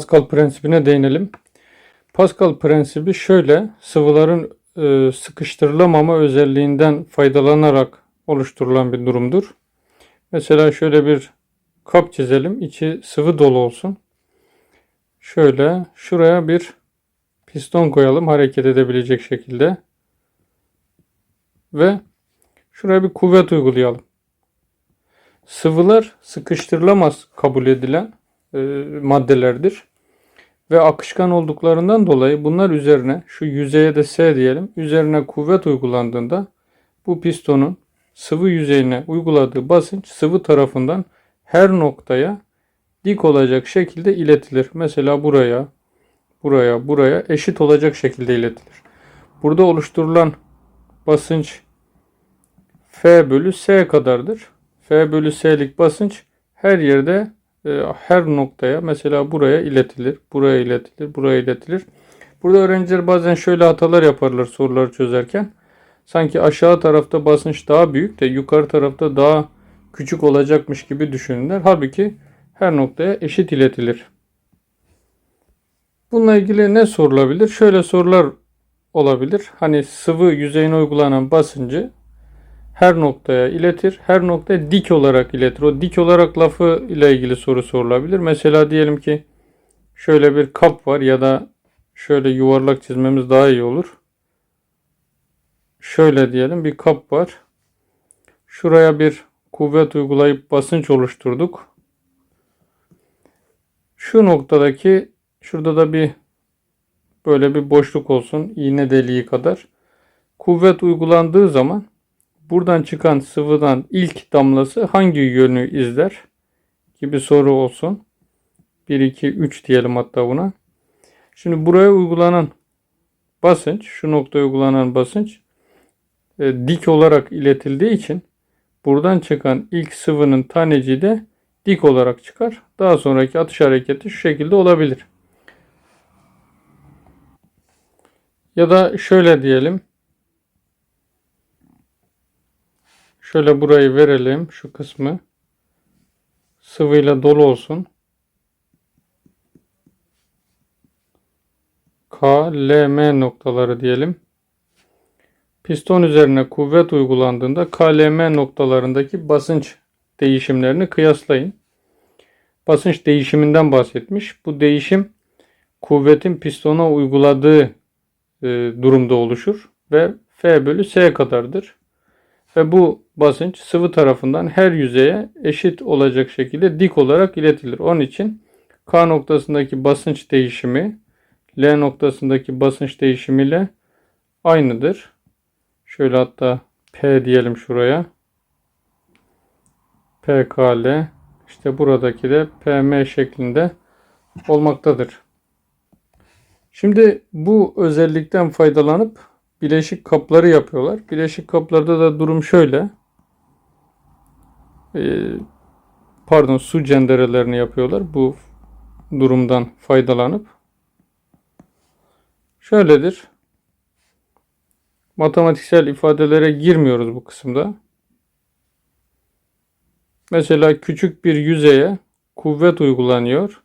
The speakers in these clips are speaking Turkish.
Pascal prensibine değinelim. Pascal prensibi şöyle sıvıların e, sıkıştırılamama özelliğinden faydalanarak oluşturulan bir durumdur. Mesela şöyle bir kap çizelim. İçi sıvı dolu olsun. Şöyle şuraya bir piston koyalım hareket edebilecek şekilde. Ve şuraya bir kuvvet uygulayalım. Sıvılar sıkıştırılamaz kabul edilen e, maddelerdir. Ve akışkan olduklarından dolayı bunlar üzerine şu yüzeye de S diyelim. Üzerine kuvvet uygulandığında bu pistonun sıvı yüzeyine uyguladığı basınç sıvı tarafından her noktaya dik olacak şekilde iletilir. Mesela buraya, buraya, buraya eşit olacak şekilde iletilir. Burada oluşturulan basınç F bölü S kadardır. F bölü S'lik basınç her yerde e, her noktaya mesela buraya iletilir, buraya iletilir, buraya iletilir. Burada öğrenciler bazen şöyle hatalar yaparlar soruları çözerken. Sanki aşağı tarafta basınç daha büyük de yukarı tarafta daha küçük olacakmış gibi düşünürler. Halbuki her noktaya eşit iletilir. Bununla ilgili ne sorulabilir? Şöyle sorular olabilir. Hani sıvı yüzeyine uygulanan basıncı her noktaya iletir. Her noktaya dik olarak iletir. O dik olarak lafı ile ilgili soru sorulabilir. Mesela diyelim ki şöyle bir kap var ya da şöyle yuvarlak çizmemiz daha iyi olur. Şöyle diyelim bir kap var. Şuraya bir kuvvet uygulayıp basınç oluşturduk. Şu noktadaki şurada da bir böyle bir boşluk olsun iğne deliği kadar. Kuvvet uygulandığı zaman buradan çıkan sıvıdan ilk damlası hangi yönü izler gibi soru olsun. 1 2 3 diyelim hatta buna. Şimdi buraya uygulanan basınç, şu noktaya uygulanan basınç e, dik olarak iletildiği için buradan çıkan ilk sıvının taneciği de dik olarak çıkar. Daha sonraki atış hareketi şu şekilde olabilir. Ya da şöyle diyelim. Şöyle burayı verelim. Şu kısmı. Sıvıyla dolu olsun. K, L, M noktaları diyelim. Piston üzerine kuvvet uygulandığında K, L, M noktalarındaki basınç değişimlerini kıyaslayın. Basınç değişiminden bahsetmiş. Bu değişim kuvvetin pistona uyguladığı e, durumda oluşur ve F bölü S kadardır. Ve bu basınç sıvı tarafından her yüzeye eşit olacak şekilde dik olarak iletilir. Onun için K noktasındaki basınç değişimi L noktasındaki basınç değişimiyle aynıdır. Şöyle hatta P diyelim şuraya. PKL işte buradaki de PM şeklinde olmaktadır. Şimdi bu özellikten faydalanıp bileşik kapları yapıyorlar. Bileşik kaplarda da durum şöyle. Ee, pardon su cenderelerini yapıyorlar. Bu durumdan faydalanıp. Şöyledir. Matematiksel ifadelere girmiyoruz bu kısımda. Mesela küçük bir yüzeye kuvvet uygulanıyor.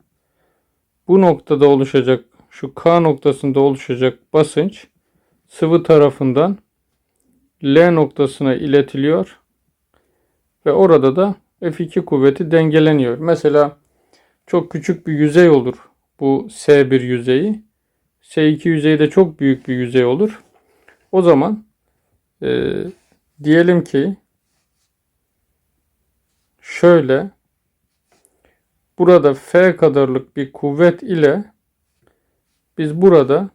Bu noktada oluşacak şu K noktasında oluşacak basınç sıvı tarafından L noktasına iletiliyor ve orada da F2 kuvveti dengeleniyor. Mesela çok küçük bir yüzey olur bu S1 yüzeyi. S2 yüzeyi de çok büyük bir yüzey olur. O zaman e, diyelim ki şöyle burada F kadarlık bir kuvvet ile biz burada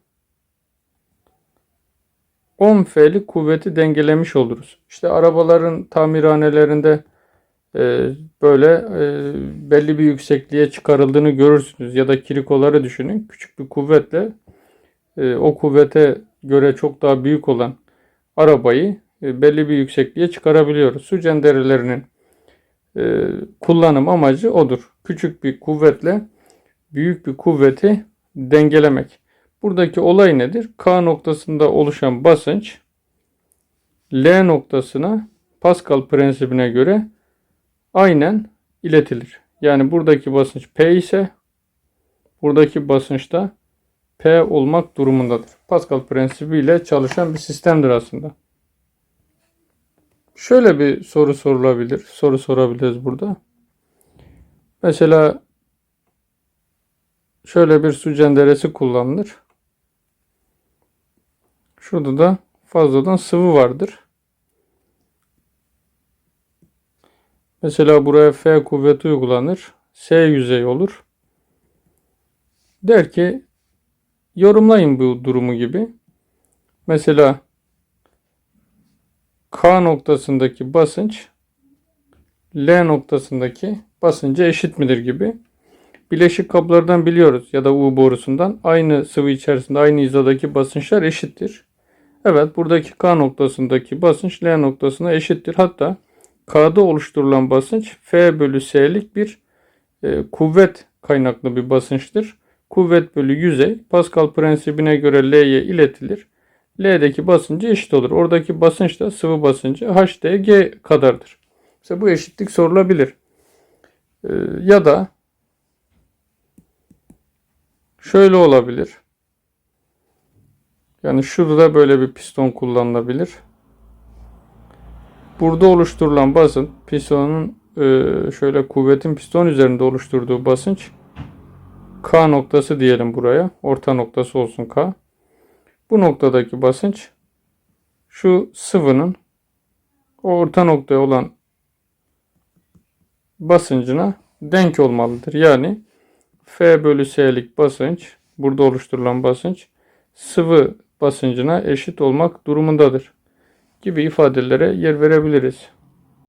10 F'lik kuvveti dengelemiş oluruz. İşte arabaların tamirhanelerinde e, böyle e, belli bir yüksekliğe çıkarıldığını görürsünüz. Ya da kirikoları düşünün. Küçük bir kuvvetle e, o kuvvete göre çok daha büyük olan arabayı e, belli bir yüksekliğe çıkarabiliyoruz. Su cenderelerinin e, kullanım amacı odur. Küçük bir kuvvetle büyük bir kuvveti dengelemek. Buradaki olay nedir? K noktasında oluşan basınç L noktasına Pascal prensibine göre aynen iletilir. Yani buradaki basınç P ise buradaki basınçta P olmak durumundadır. Pascal prensibiyle çalışan bir sistemdir aslında. Şöyle bir soru sorulabilir. Soru sorabiliriz burada. Mesela şöyle bir su cenderesi kullanılır. Şurada da fazladan sıvı vardır. Mesela buraya F kuvveti uygulanır. S yüzey olur. Der ki yorumlayın bu durumu gibi. Mesela K noktasındaki basınç L noktasındaki basınca eşit midir gibi. Bileşik kaplardan biliyoruz ya da U borusundan aynı sıvı içerisinde aynı hizadaki basınçlar eşittir. Evet buradaki K noktasındaki basınç L noktasına eşittir. Hatta K'da oluşturulan basınç F bölü S'lik bir e, kuvvet kaynaklı bir basınçtır. Kuvvet bölü yüzey Pascal prensibine göre L'ye iletilir. L'deki basıncı eşit olur. Oradaki basınç da sıvı basıncı HDG kadardır. İşte bu eşitlik sorulabilir. E, ya da şöyle olabilir. Yani şurada böyle bir piston kullanılabilir. Burada oluşturulan basınç pistonun e, şöyle kuvvetin piston üzerinde oluşturduğu basınç K noktası diyelim buraya. Orta noktası olsun K. Bu noktadaki basınç şu sıvının orta noktaya olan basıncına denk olmalıdır. Yani F bölü S'lik basınç burada oluşturulan basınç sıvı basıncına eşit olmak durumundadır gibi ifadelere yer verebiliriz.